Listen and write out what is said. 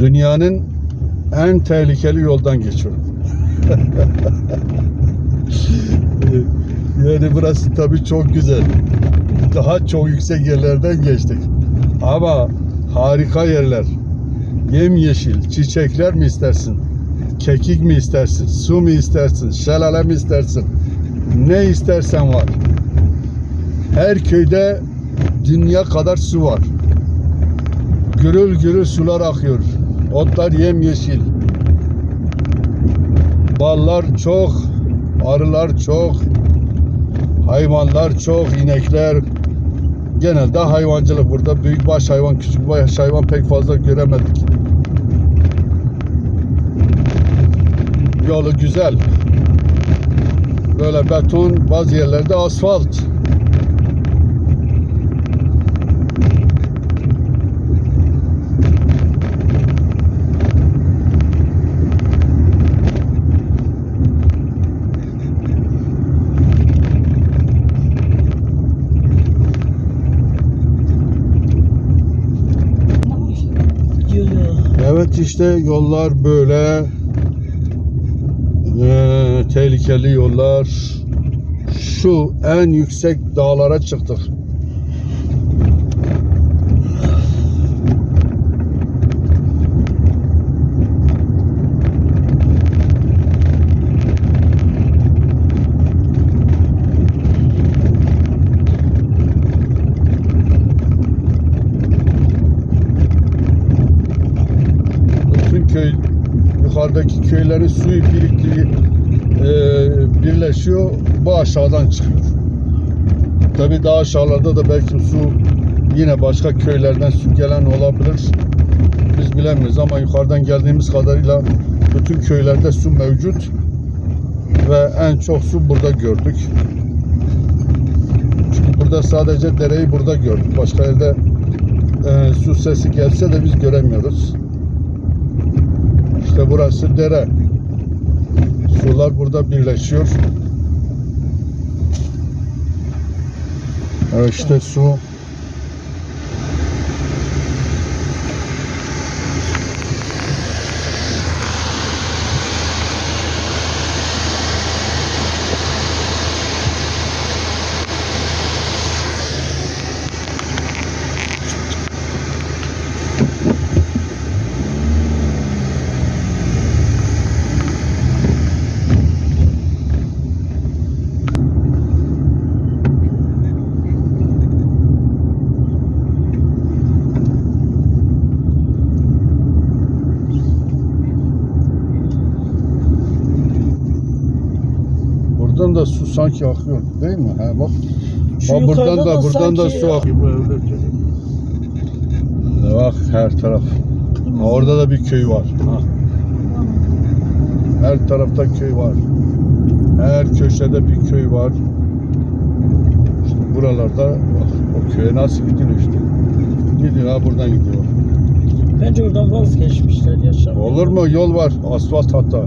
Dünyanın en tehlikeli yoldan geçiyorum. yani burası tabii çok güzel. Daha çok yüksek yerlerden geçtik. Ama harika yerler. Yemyeşil, çiçekler mi istersin? Kekik mi istersin? Su mu istersin? Şelale mi istersin? Ne istersen var. Her köyde dünya kadar su var. Gürül gürül sular akıyor. Otlar yemyeşil. Ballar çok, arılar çok, hayvanlar çok, inekler. Genelde hayvancılık burada. Büyükbaş hayvan, küçükbaş hayvan pek fazla göremedik. Yolu güzel. Böyle beton, bazı yerlerde asfalt. Evet işte yollar böyle Ee, tehlikeli yollar şu en yüksek dağlara çıktık. Bütün köy yukarıdaki köylerin suyu biriktiği e, birleşiyor. Bu aşağıdan çıkıyor. Tabii daha aşağılarda da belki su yine başka köylerden su gelen olabilir. Biz bilemiyoruz ama yukarıdan geldiğimiz kadarıyla bütün köylerde su mevcut ve en çok su burada gördük. Çünkü burada sadece dereyi burada gördük. Başka yerde e, su sesi gelse de biz göremiyoruz. İşte burası dere. Sular burada birleşiyor. İşte su. Buradan da su sanki akıyor değil mi? Ha bak. Şu Bak buradan da da buradan da su akıyor. Bak her taraf. Ha, orada da bir köy var. Ha. Her tarafta köy var. Her köşede bir köy var. İşte buralarda bak, o köye nasıl gidiyor işte. Gidiyor ha buradan gidiyor. Bence oradan vazgeçmişler yaşam. Olur mu? Yol var. Asfalt hatta.